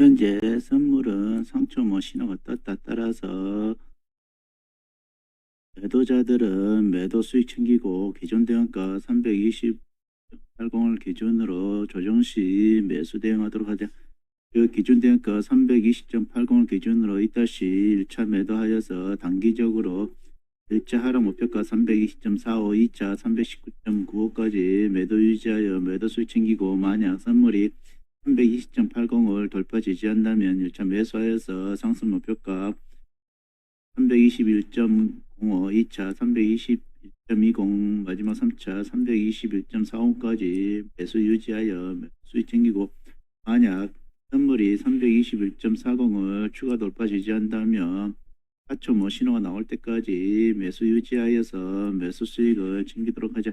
현재 선물은 상초모 신호가 떴다 따라서 매도자들은 매도 수익 챙기고 기존 대응가 320.80을 기준으로 조정 시 매수 대응하도록 하자. 그 기준 대응가 320.80을 기준으로 이따시 1차 매도하여서 단기적으로 1차 하락 목표가 320.45, 2차 319.95까지 매도 유지하여 매도 수익 챙기고 만약 선물이 320.80을 돌파 지지한다면 1차 매수하여서 상승 목표가 321.05, 2차 321.20, 마지막 3차 321.45까지 매수 유지하여 수익 챙기고 만약 선물이 321.40을 추가 돌파 지지한다면 4초 뭐 신호가 나올 때까지 매수 유지하여서 매수 수익을 챙기도록 하자.